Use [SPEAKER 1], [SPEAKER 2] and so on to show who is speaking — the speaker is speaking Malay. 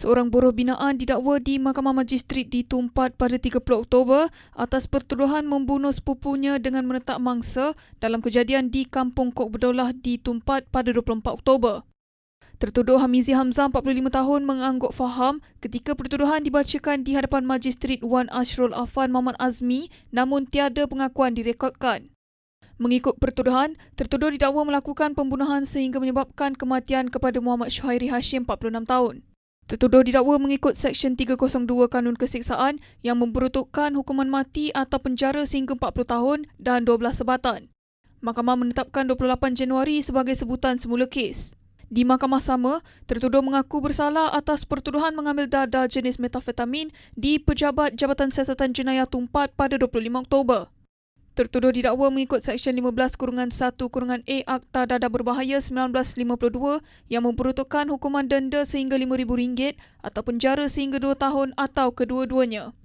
[SPEAKER 1] Seorang buruh binaan didakwa di Mahkamah Magistrat di Tumpat pada 30 Oktober atas pertuduhan membunuh sepupunya dengan menetak mangsa dalam kejadian di Kampung Kok Berdaulah di Tumpat pada 24 Oktober. Tertuduh Hamizi Hamzah 45 tahun mengangguk faham ketika pertuduhan dibacakan di hadapan Magistrat Wan Ashrul Afan Muhammad Azmi namun tiada pengakuan direkodkan. Mengikut pertuduhan, tertuduh didakwa melakukan pembunuhan sehingga menyebabkan kematian kepada Muhammad Syuhairi Hashim 46 tahun. Tertuduh didakwa mengikut Seksyen 302 Kanun Keseksaan yang memperuntukkan hukuman mati atau penjara sehingga 40 tahun dan 12 sebatan. Mahkamah menetapkan 28 Januari sebagai sebutan semula kes. Di mahkamah sama, tertuduh mengaku bersalah atas pertuduhan mengambil dada jenis metafetamin di Pejabat Jabatan Siasatan Jenayah Tumpat pada 25 Oktober. Tertuduh didakwa mengikut Seksyen 15 kurungan 1 kurungan A Akta Dadah Berbahaya 1952 yang memperuntukkan hukuman denda sehingga RM5,000 atau penjara sehingga 2 tahun atau kedua-duanya.